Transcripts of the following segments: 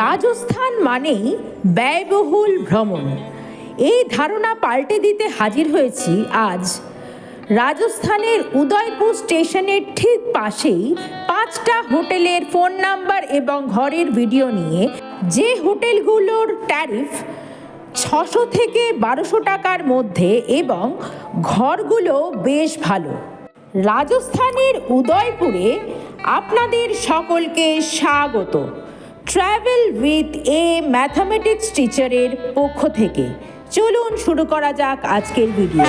রাজস্থান মানেই ব্যয়বহুল ভ্রমণ। এই ধারণা পাল্টে দিতে হাজির হয়েছি আজ। রাজস্থানের উদয়পুর স্টেশনের ঠিক পাশেই পাঁচটা হোটেলের ফোন নাম্বার এবং ঘরের ভিডিও নিয়ে যে হোটেলগুলোর ট্যারিফ ছশো থেকে বারোশো টাকার মধ্যে এবং ঘরগুলো বেশ ভালো। রাজস্থানের উদয়পুরে আপনাদের সকলকে স্বাগত। ট্রাভেল উইথ এ ম্যাথামেটিক্স টিচারের পক্ষ থেকে। চলুন শুরু করা যাক আজকের ভিডিও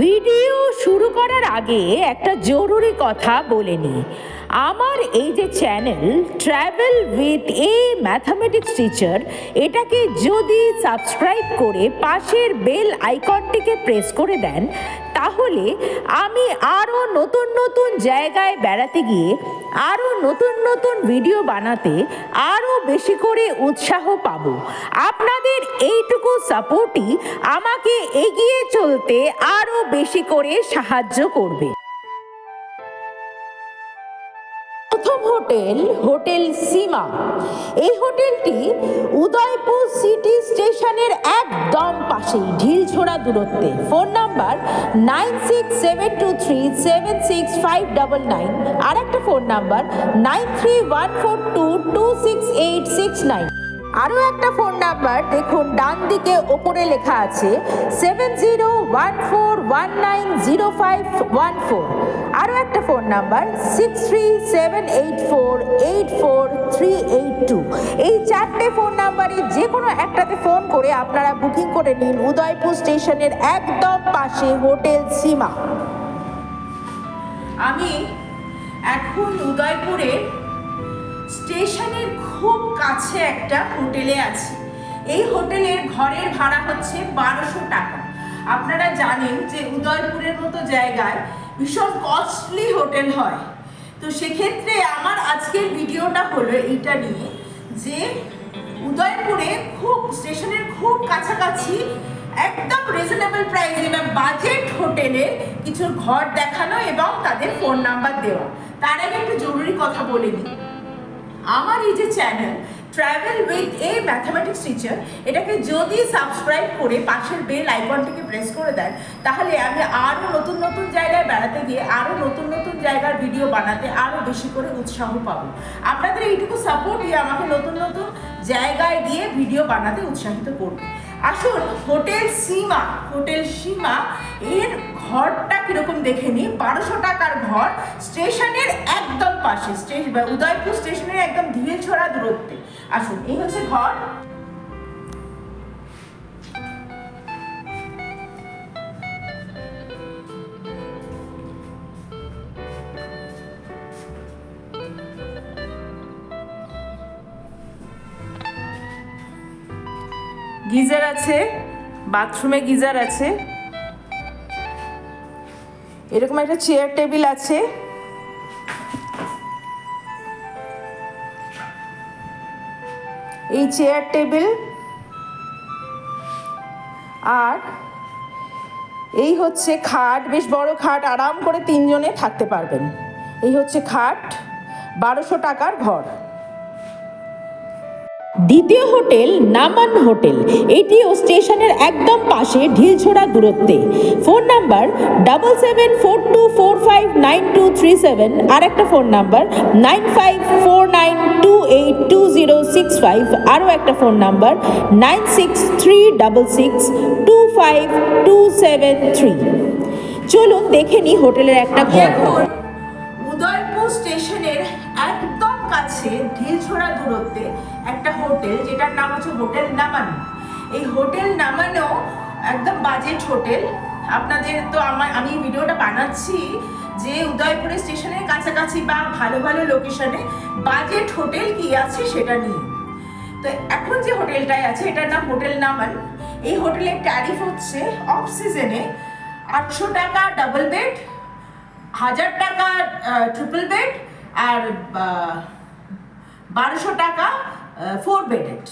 ভিডিও শুরু করার আগে একটা জরুরি কথা বলে নিই। আমার এই যে channel travel with a mathematics teacher এটাকে যদি সাবস্ক্রাইব করে পাশের বেল আইকনটিকে প্রেস করে দেন, তাহলে আমি আরও নতুন নতুন জায়গায় বেড়াতে গিয়ে আরও নতুন নতুন ভিডিও বানাতে আরও বেশি করে উৎসাহ পাব। আপনাদের এইটুকু সাপোর্টই আমাকে এগিয়ে চলতে আরও বেশি করে সাহায্য করবে। Hotel hotel Seema. এই হোটেলটি উদয়পুর সিটি স্টেশনের একদম পাশেই, ঢিলছোড়া দূরত্বে। Phone number nine six seven two three seven six five double nine. আর একটা phone number nine three one four two two six eight six nine. আরও একটা ফোন নাম্বার, দেখুন, ডান দিকে ওপরে লেখা আছে seven zero one four one nine zero five one four আরও একটা phone number six three seven eight four eight four three eight two এই চারটে ফোন নাম্বারে যে কোনো একটাতে ফোন করে আপনারা বুকিং করে নিন উদয়পুর স্টেশনের একদম পাশে হোটেল সীমা। আমি এখন উদয়পুরের স্টেশনের খুব কাছে একটা হোটেলে আছি। এই হোটেলের ঘরের ভাড়া হচ্ছে বারোশো টাকা। আপনারা জানেন যে উদয়পুরের মতো জায়গায় ভীষণ কস্টলি হোটেল হয়। তো সেক্ষেত্রে আমার আজকের ভিডিওটা হলো এইটা নিয়ে যে উদয়পুরে খুব, স্টেশনের খুব কাছাকাছি একদম রিজনেবল প্রাইস এবং বাজেট হোটেলে কিছু ঘর দেখানো এবং তাদের ফোন নাম্বার দেওয়া। তার আগে একটু জরুরি কথা বলে নিই। আমার এই যে channel travel with a mathematics teacher এটাকে যদি সাবস্ক্রাইব করে পাশের বেল আইকনটিকে প্রেস করে দেন, তাহলে আমি আরও নতুন নতুন জায়গায় বেড়াতে গিয়ে আরও নতুন নতুন জায়গার ভিডিও বানাতে আরও বেশি করে উৎসাহ পাবো। আপনাদের এইটুকু সাপোর্টই আমাকে নতুন নতুন জায়গায় গিয়ে ভিডিও বানাতে উৎসাহিত করবে। আসুন, হোটেল সীমা হোটেল সীমা, এর ঘরটা কীরকম দেখে নিই? বারোশো টাকার ঘর, স্টেশনের একদম পাশে স্টেশন উদয়পুর স্টেশনের একদম ধীরে ছড়া দূরত্বে। আসুন, এই হচ্ছে ঘর। গিজার আছে, বাথরুমে গিজার আছে। এরকম একটা চেয়ার টেবিল আছে। এই চেয়ার টেবিল আর এই হচ্ছে খাট, বেশ বড় খাট, আরাম করে তিনজনে থাকতে পারবেন। এই হচ্ছে খাট, বারোশো টাকার ঘর। দ্বিতীয় হোটেল নামান হোটেল। এটিও স্টেশনের একদম পাশে ঢিলছোড়া দূরত্বে। Phone number double seven four two four five nine two three seven আর একটা phone number nine five four nine two eight two zero six five আরও একটা phone number nine six three double six two five two seven three চলুন দেখে নিই হোটেলের একটা ঘর উদয়পুর স্টেশনের একদম কাছে ঢিলছোড়া দূরত্বে একটা হোটেল যেটার নাম হচ্ছে হোটেল নামানো। এই হোটেল নামানো একদম বাজেট হোটেল। আপনাদের তো আমার, আমি ভিডিওটা বানাচ্ছি যে উদয়পুরের স্টেশনের কাছাকাছি বা ভালো ভালো লোকেশনে বাজেট হোটেল কি আছে সেটা নিয়ে। তো এখন যে হোটেলটায় আছে, এটার নাম হোটেল নামান। এই হোটেলের ট্যারিফ হচ্ছে অফ সিজনে আটশো টাকা ডাবল বেড হাজার টাকা ট্রিপল বেড আর বারোশো টাকা ফোর বেডেড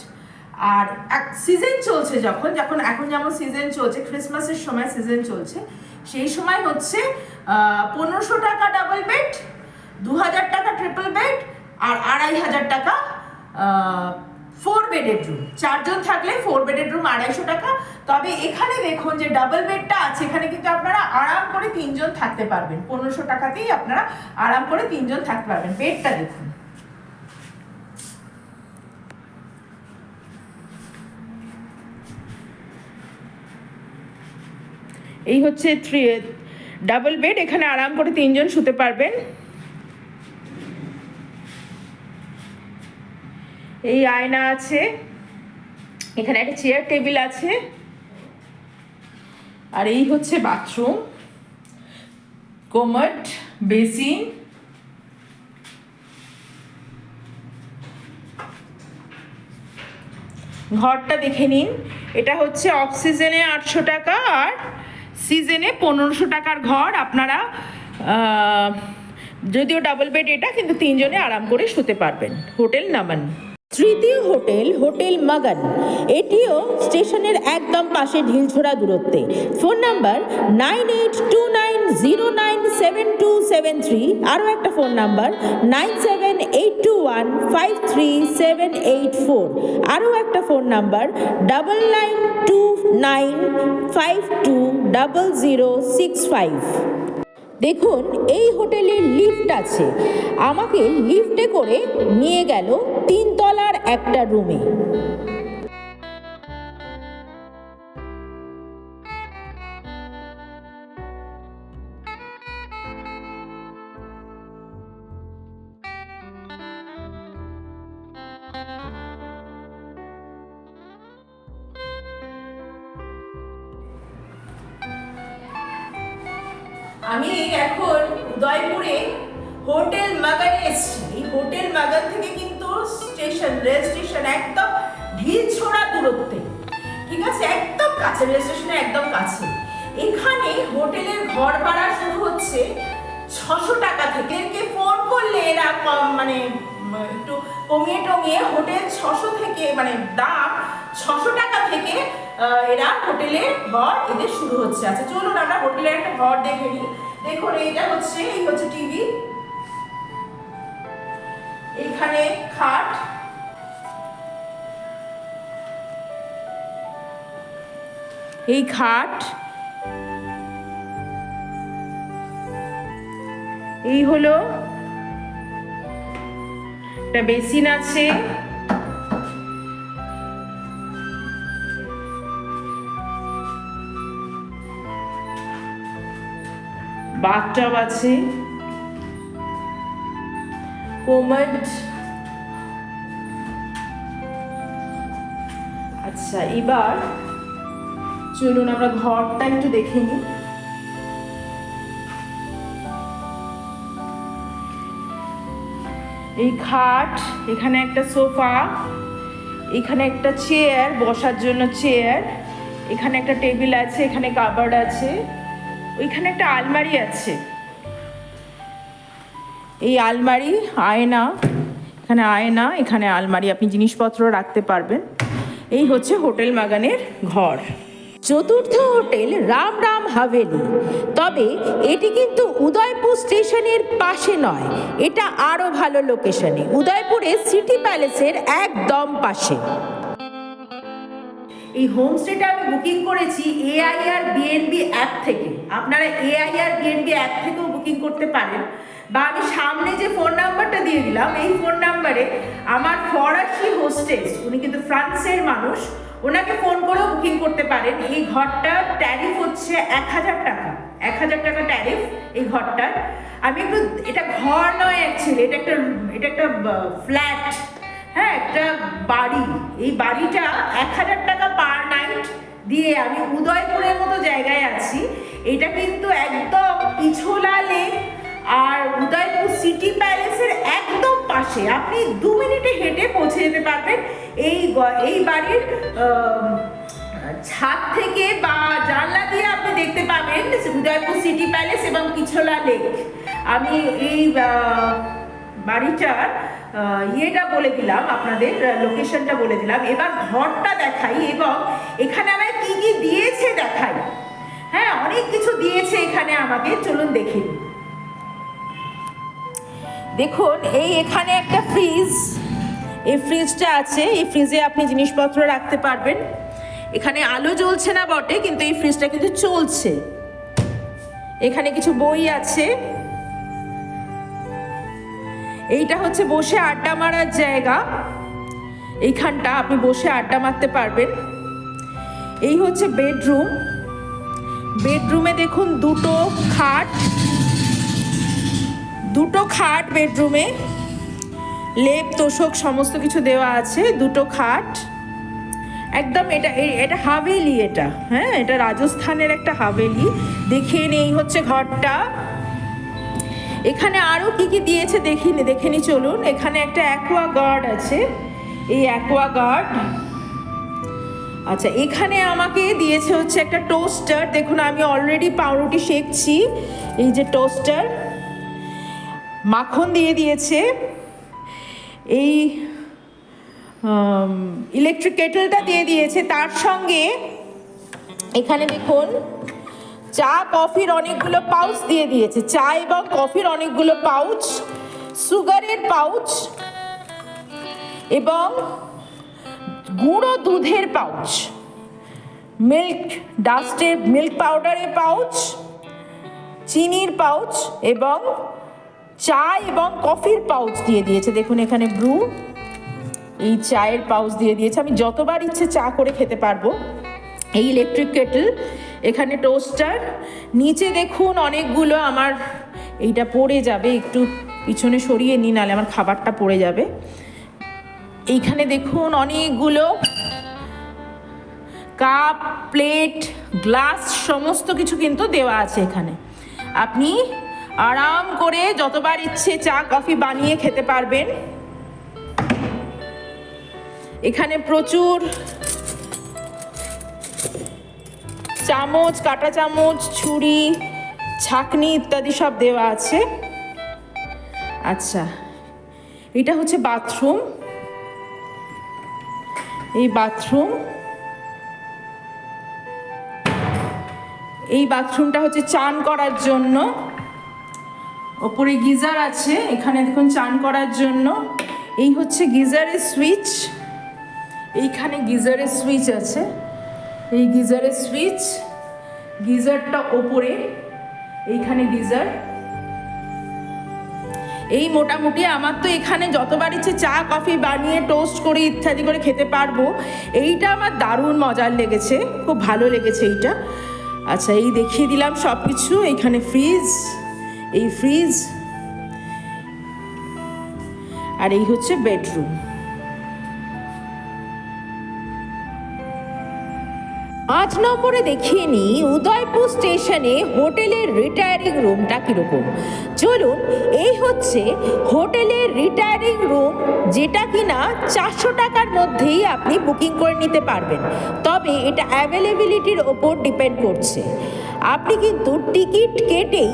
আর এক সিজন চলছে যখন যখন, এখন যেমন সিজন চলছে ক্রিসমাসের সময় সিজন চলছে, সেই সময় হচ্ছে পনেরোশো টাকা ডাবল বেড দু হাজার টাকা ট্রিপল বেড আর আড়াই হাজার টাকা ফোর বেডেড রুম চারজন থাকলে ফোর বেডেড রুম আড়াইশো টাকা। তবে এখানে দেখুন যে ডাবল বেডটা আছে, এখানে কিন্তু আপনারা আরাম করে তিনজন থাকতে পারবেন। পনেরোশো টাকাতেই আপনারা আরাম করে তিনজন থাকতে পারবেন। বেডটা দেখুন। এই হচ্ছে থ্রি ডাবল বেড এখানে আরাম করে তিনজন শুতে পারবেন। এই আয়না আছে, এখানে একটা চেয়ার টেবিল আছে, আর এই হচ্ছে বাথরুম কোমট বেসিন ঘরটা দেখে নিন, এটা হচ্ছে অফ সিজনে আটশো টাকা আর সিজনে পনেরোশো টাকার ঘর, আপনারা যদিও ডাবল বেড এটা, কিন্তু তিনজনে আরাম করে শুতে পারবেন। হোটেল নামান। তৃতীয় হোটেল হোটেল মাগান। এটিও স্টেশনের একদম পাশে ঢিলছোড়া দূরত্বে। Phone number nine eight two nine zero nine seven two seven three. আরও একটা phone number nine seven eight two one five three seven eight four. আরও একটা phone number double nine two nine five two double zero six five. দেখুন এই হোটেলে lift আছে। আমাকে লিফটে করে নিয়ে গেল তিনতলার একটা রুমে। স্টেশন রেল স্টেশন একদম ঢিল ছোড়া দূরত্বে। ঠিক আছে? একদম কাছে রেল স্টেশনের একদম কাছে। এখানে হোটেলের ঘর ভাড়া শুরু হচ্ছে ছশো টাকা থেকে। একে ফোন করলে এরা কম মানে একটু কমিয়ে টমিয়ে হোটেল ছশো থেকে মানে দাম ছশো টাকা থেকে এরা হোটেলের ঘর এদের শুরু হচ্ছে। আচ্ছা চলুন আমরা হোটেলের একটা ঘর দেখে নিই। দেখুন, এইটা হচ্ছে, এই হচ্ছে টিভি। এখানে খাট। এই খাট এই হলো একটা বেসিন আছে। বাথটব আছে। কোমড আচ্ছা এবার চলুন, আমরা ঘরটা একটু দেখে নিই। এই খাট, এখানে একটা সোফা, এখানে একটা চেয়ার, বসার জন্য চেয়ার, এখানে একটা টেবিল আছে, এখানে কাবার্ড আছে, ওইখানে একটা আলমারি আছে। এই আলমারি, আয়না, এখানে আয়না, এখানে আলমারি, আপনি জিনিসপত্র রাখতে পারবেন। এই হচ্ছে হোটেল মাগানের ঘর। চতুর্থ হোটেল রাম রাম হাভেলি। তবে এটি কিন্তু উদয়পুর স্টেশনের পাশে নয়, এটা আরও ভালো লোকেশনে, উদয়পুরে সিটি প্যালেসের একদম পাশে। এই হোমস্টেটা আমি বুকিং করেছি এআইআর বিএনবি অ্যাপ থেকে। আপনারা এআইআর বিএনবি অ্যাপ থেকেও বুকিং করতে পারেন। বা আমি সামনে যে ফোন নাম্বারটা দিয়ে দিলাম, এই ফোন নাম্বারে আমার ফরাসি হোস্টেস, উনি কিন্তু ফ্রান্সের মানুষ ওনাকে ফোন করেও বুকিং করতে পারেন। এই ঘরটা ট্যারিফ হচ্ছে এক হাজার টাকা। এক হাজার টাকা ট্যারিফ এই ঘরটার। আমি একটু, এটা ঘর নয় অ্যাকচুয়ালি এটা একটা এটা একটা ফ্ল্যাট হ্যাঁ একটা বাড়ি। এই বাড়িটা এক হাজার টাকা পার নাইট দিয়ে আমি উদয়পুরের মতো জায়গায় আছি। এটা কিন্তু একদম পিছোলা লেক আর উদয়পুর সিটি প্যালেসের একদম পাশে। আপনি দু মিনিটে হেঁটে পৌঁছে যেতে পারবেন এই এই বাড়ির ছাদ থেকে বা জানলা দিয়ে আপনি দেখতে পাবেন উদয়পুর সিটি প্যালেস এবং পিছোলা লেক। আমি এই বাড়িটার ইয়েটা বলে দিলাম, আপনাদের লোকেশনটা বলে দিলাম। এবার ঘরটা দেখাই এবং এখানে আমায় কি কি দিয়েছে দেখাই। হ্যাঁ অনেক কিছু দিয়েছে এখানে আমাকে, চলুন দেখে নিই। দেখুন, এই এখানে একটা ফ্রিজ এই ফ্রিজটা আছে, এই ফ্রিজে আপনি জিনিসপত্র রাখতে পারবেন। এখানে আলো জ্বলছে না বটে, কিন্তু এই ফ্রিজটা কিন্তু চলছে। এখানে কিছু বই আছে। এইটা হচ্ছে বসে আড্ডা মারার জায়গা। এইখানটা আপনি বসে আড্ডা মারতে পারবেন। এই হচ্ছে বেডরুম বেডরুমে দেখুন দুটো খাট। দুটো খাট বেডরুমে, লেপ, তোষক, সমস্ত কিছু দেওয়া আছে, দুটো খাট। একদম এটা এটা হাভেলি এটা হ্যাঁ এটা রাজস্থানের একটা হাভেলি। দেখে নেই হচ্ছে ঘরটা। এখানে আরও কি কি দিয়েছে দেখিনি দেখে নি চলুন। এখানে একটা অ্যাকোয়া গার্ড আছে, এই অ্যাকোয়া গার্ড আচ্ছা এখানে আমাকে দিয়েছে হচ্ছে একটা টোস্টার দেখুন, আমি অলরেডি পাউরুটি শেখছি এই যে টোস্টার মাখন দিয়ে দিয়েছে। এই ইলেকট্রিক কেটেলটা দিয়ে দিয়েছে। তার সঙ্গে এখানে দেখুন, চা, কফির অনেকগুলো পাউচ দিয়ে দিয়েছে। চা এবং কফির অনেকগুলো পাউচ, সুগারের পাউচ এবং গুঁড়ো দুধের পাউচ। মিল্ক ডাস্টের, মিল্ক পাউডারের পাউচ, চিনির পাউচ এবং চা এবং কফির পাউচ দিয়ে দিয়েছে। দেখুন এখানে ব্রু, এই চায়ের পাউচ দিয়ে দিয়েছে। আমি যতবার ইচ্ছে চা করে খেতে পারব। এই ইলেকট্রিক কেটল এখানে টোস্টার নিচে দেখুন অনেকগুলো আমার এইটা পড়ে যাবে, একটু পিছনে সরিয়ে নিই নাহলে আমার খাবারটা পড়ে যাবে। এইখানে দেখুন অনেকগুলো কাপ, প্লেট, গ্লাস, সমস্ত কিছু কিন্তু দেওয়া আছে এখানে। আপনি আরাম করে যতবার ইচ্ছে চা, কফি বানিয়ে খেতে পারবেন। এখানে প্রচুর চামচ, কাটা চামচ, ছুরি, ছাকনি ইত্যাদি সব দেওয়া আছে। আচ্ছা এটা হচ্ছে বাথরুম। এই বাথরুম, এই বাথরুমটা হচ্ছে চান করার জন্য। ওপরে গিজার আছে, এখানে দেখুন চান করার জন্য। এই হচ্ছে গিজারের সুইচ এইখানে গিজারের সুইচ আছে। এই গিজারের সুইচ গিজারটা ওপরে, এইখানে গিজার। এই মোটামুটি আমার তো এখানে যতবার ইচ্ছে চা, কফি বানিয়ে টোস্ট করে, ইত্যাদি করে খেতে পারব। এইটা আমার দারুণ মজার লেগেছে, খুব ভালো লেগেছে এইটা। আচ্ছা এই দেখিয়ে দিলাম সব কিছু এইখানে ফ্রিজ এই ফ্রিজ আর এই হচ্ছে বেডরুম আট নম্বরে দেখিয়ে নিই উদয়পুর স্টেশনে হোটেলের রিটায়ারিং রুমটা কীরকম। চলুন, এই হচ্ছে হোটেলের রিটায়ারিং রুম যেটা কিনা চারশো টাকার মধ্যেই আপনি বুকিং করে নিতে পারবেন। তবে এটা অ্যাভেলেবিলিটির ওপর ডিপেন্ড করছে। আপনি কিন্তু টিকিট কেটেই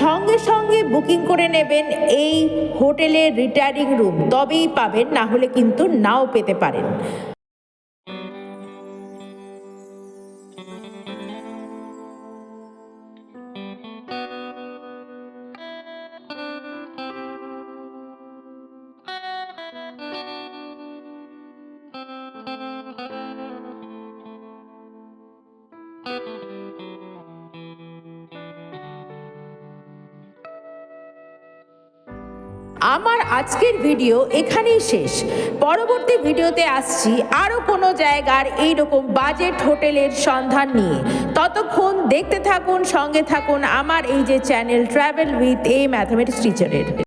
সঙ্গে সঙ্গে বুকিং করে নেবেন এই হোটেলের রিটায়ারিং রুম। তবেই পাবেন, না হলে কিন্তু নাও পেতে পারেন। আমার আজকের ভিডিও এখানেই শেষ। পরবর্তী ভিডিওতে আসছি আরও কোনো জায়গার এইরকম বাজেট হোটেলের সন্ধান নিয়ে। ততক্ষণ দেখতে থাকুন, সঙ্গে থাকুন আমার এই যে channel travel with a mathematics টিচারের